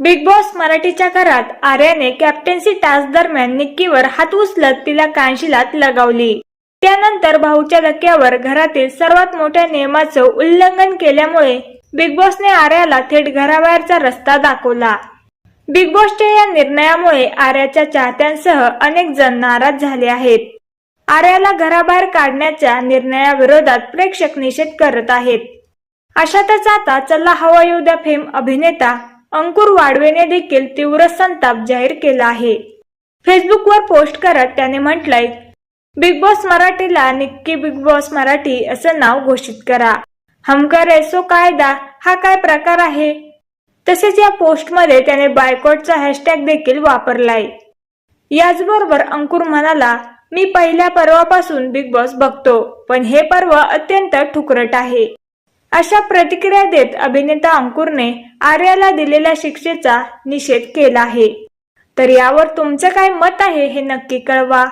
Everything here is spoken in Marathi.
बिग बॉस मराठीच्या घरात आर्याने कॅप्टन्सी टास्क दरम्यान निक्कीवर हात उचलत तिला कानशिलात लगावली. त्यानंतर भाऊच्या धक्क्यावर घरातील सर्वात मोठ्या नियमाचं उल्लंघन केल्यामुळे बिग बॉसने आर्याला थेट घराबाहेरचा रस्ता दाखवला. बिग बॉसच्या या निर्णयामुळे आर्याच्या चाहत्यांसह अनेक जण नाराज झाले आहेत. आर्याला घराबाहेर काढण्याच्या निर्णयाविरोधात प्रेक्षक निषेध करत आहेत. अशातच आता चला हवा येऊ द्या फेम अभिनेता अंकुर वाडवेने देखील तीव्र संताप जाहीर केला आहे. फेसबुकवर पोस्ट करत त्याने म्हटलंय बिग बॉस मराठीला निक्की बिग बॉस मराठी असं नाव घोषित करा. हमकर ऐसो कायदा हा काय प्रकार आहे? तसेच या पोस्टमध्ये त्याने बायकॉटचा हॅशटॅग देखील वापरलाय. याचबरोबर अंकुर म्हणाला मी पहिल्या पर्वापासून बिग बॉस बघतो पण हे पर्व अत्यंत ठुकरट आहे. अशा प्रतिक्रिया देत अभिनेता अंकुरने आर्याला दिलेल्या शिक्षेचा निषेध केला आहे. तर यावर तुमचं काय मत आहे हे नक्की कळवा.